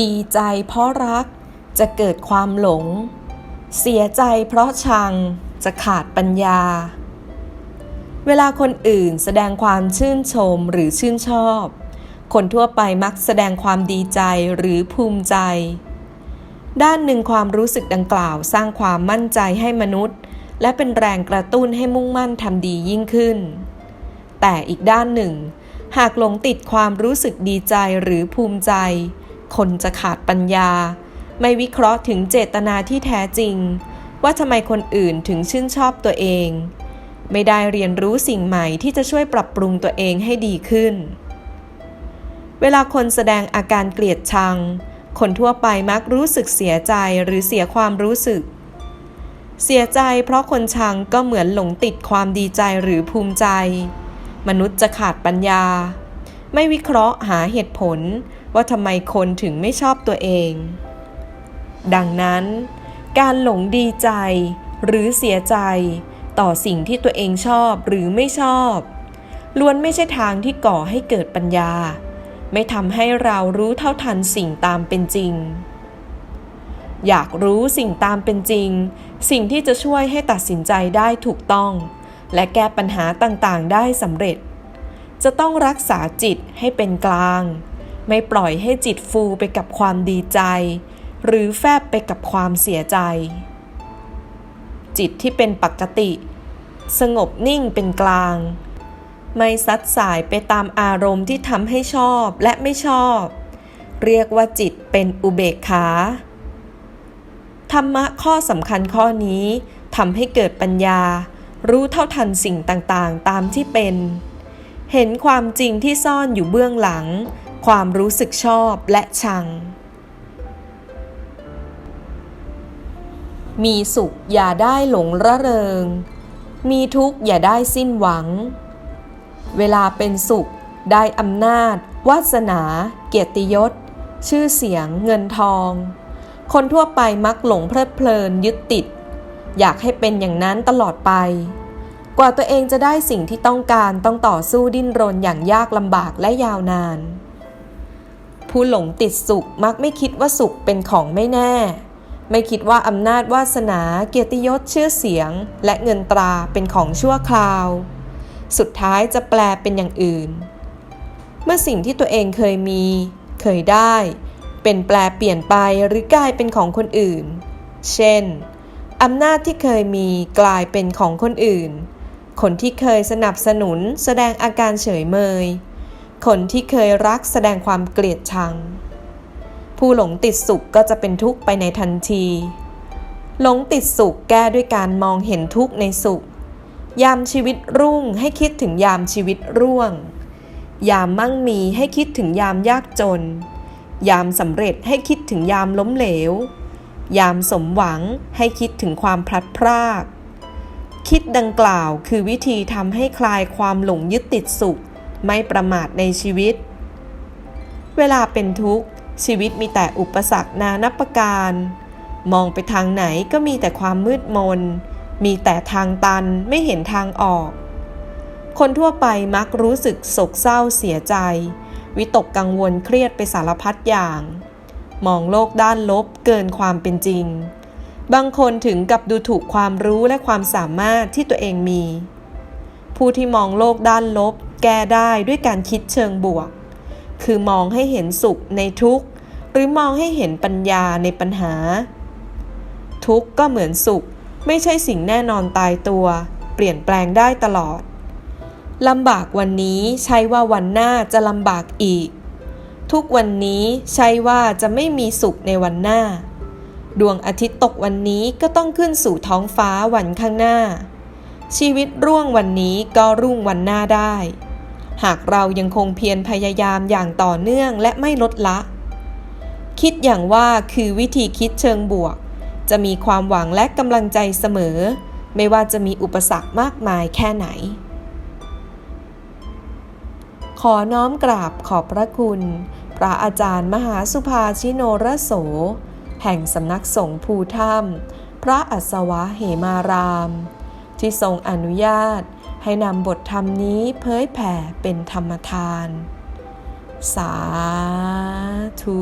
ดีใจเพราะรักจะเกิดความหลง เสียใจเพราะชังจะขาดปัญญา เวลาคนอื่นแสดงความชื่นชมหรือชื่นชอบ คนทั่วไปมักแสดงความดีใจหรือภูมิใจ ด้านหนึ่งความรู้สึกดังกล่าวสร้างความมั่นใจให้มนุษย์ และเป็นแรงกระตุ้นให้มุ่งมั่นทำดียิ่งขึ้น แต่อีกด้านหนึ่ง หากหลงติดความรู้สึกดีใจหรือภูมิใจ คนจะขาดปัญญา ไม่วิเคราะห์ถึงเจตนาที่แท้จริง ว่าทำไมคนอื่นถึงชื่นชอบตัวเอง ไม่ได้เรียนรู้สิ่งใหม่ที่จะช่วยปรับปรุงตัวเองให้ดีขึ้น เวลาคนแสดงอาการเกลียดชัง คนทั่วไปมักรู้สึกเสียใจหรือเสียความรู้สึก เสียใจเพราะคนชังก็เหมือนหลงติดความดีใจหรือภูมิใจ มนุษย์จะขาดปัญญาไม่วิเคราะห์หาเหตุผล ว่าทำไมคนถึงไม่ชอบตัวเอง ดังนั้น การหลงดีใจหรือเสียใจต่อสิ่งที่ตัวเองชอบหรือไม่ชอบ ล้วนไม่ใช่ทางที่ก่อให้เกิดปัญญา ไม่ทำให้เรารู้เท่าทันสิ่งตามเป็นจริง อยากรู้สิ่งตามเป็นจริง สิ่งที่จะช่วยให้ตัดสินใจได้ถูกต้อง และแก้ปัญหาต่างๆ ได้สำเร็จ จะต้องรักษาจิตให้เป็นกลาง ไม่ปล่อยให้จิตฟูไปกับความดีใจ หรือแฟบไปกับความเสียใจ จิตที่เป็นปกติ สงบนิ่งเป็นกลาง ไม่ซัดสายไปตามอารมณ์ที่ทำให้ชอบและไม่ชอบ เรียกว่าจิตเป็นอุเบกขาธรรมะข้อสำคัญข้อนี้ทำให้เกิดปัญญา รู้เท่าทันสิ่งต่างๆ ตามที่เป็น เห็นความจริงที่ซ่อนอยู่เบื้องหลัง ความรู้สึกชอบและชัง มีสุขอย่าได้หลงระเริง มีทุกข์อย่าได้สิ้นหวัง เวลาเป็นสุขได้อำนาจ วาสนา เกียรติยศ ชื่อเสียง เงินทอง คนทั่วไปมักหลงเพลิดเพลินยึดติด อยากให้เป็นอย่างนั้นตลอดไป กว่าตัวเองจะได้สิ่งที่ต้องการต้องต่อสู้ดิ้นรนอย่างยากลำบากและยาวนาน ผู้หลงติดสุขมักไม่คิดว่าสุขเป็นของไม่แน่ ไม่คิดว่าอำนาจวาสนาเกียรติยศชื่อเสียง และเงินตราเป็นของชั่วคราว สุดท้ายจะแปลเป็นอย่างอื่น เมื่อสิ่งที่ตัวเองเคยมี เคยได้ เป็นแปลเปลี่ยนไปหรือกลายเป็นของคนอื่น เช่นอำนาจที่เคยมีกลายเป็นของคนอื่น คนที่เคยสนับสนุนแสดงอาการเฉยเมย คนที่เคยรักแสดงความเกลียดชัง ผู้หลงติดสุขก็จะเป็นทุกข์ไปในทันที หลงติดสุขแก้ด้วยการมองเห็นทุกข์ในสุข ยามชีวิตรุ่งให้คิดถึงยามชีวิตร่วง ยามมั่งมีให้คิดถึงยามยากจน ยามสำเร็จให้คิดถึงยามล้มเหลว ยามสมหวังให้คิดถึงความพลัดพรากคิดดังกล่าวคือวิธีทำให้คลายความหลงยึดติดสุข ไม่ประมาทในชีวิต เวลาเป็นทุกข์ ชีวิตมีแต่อุปสรรคนานับประการ มองไปทางไหนก็มีแต่ความมืดมน มีแต่ทางตันไม่เห็นทางออก คนทั่วไปมักรู้สึกโศกเศร้าเสียใจ วิตกกังวลเครียดไปสารพัดอย่าง มองโลกด้านลบเกินความเป็นจริง บางคนถึงกับดูถูกความรู้และความสามารถที่ตัวเองมีผู้ที่มองโลกด้านลบ แก้ได้ด้วยการคิดเชิงบวก คือมองให้เห็นสุขในทุกข์ หรือมองให้เห็นปัญญาในปัญหา ทุกข์ก็เหมือนสุข ไม่ใช่สิ่งแน่นอนตายตัว เปลี่ยนแปลงได้ตลอดลำบากวันนี้ใช่ว่าวันหน้าจะลำบากอีก ทุกวันนี้ใช่ว่าจะไม่มีสุขในวันหน้า ดวงอาทิตย์ตกวันนี้ก็ต้องขึ้นสู่ท้องฟ้าวันข้างหน้าชีวิตร่วงวันนี้ก็รุ่งวันหน้าได้ หากเรายังคงเพียรพยายามอย่างต่อเนื่องและไม่ลดละ คิดอย่างว่าคือวิธีคิดเชิงบวก จะมีความหวังและกำลังใจเสมอ ไม่ว่าจะมีอุปสรรคมากมายแค่ไหน ขอน้อมกราบขอบพระคุณ พระอาจารย์มหาสุภาชิโนรโส แห่งสำนักสงฆ์ภูถ้ำพระอัศวะเหมาราม ที่ทรงอนุญาต ให้นำบทธรรมนี้เผยแผ่เป็นธรรมทาน สาธุ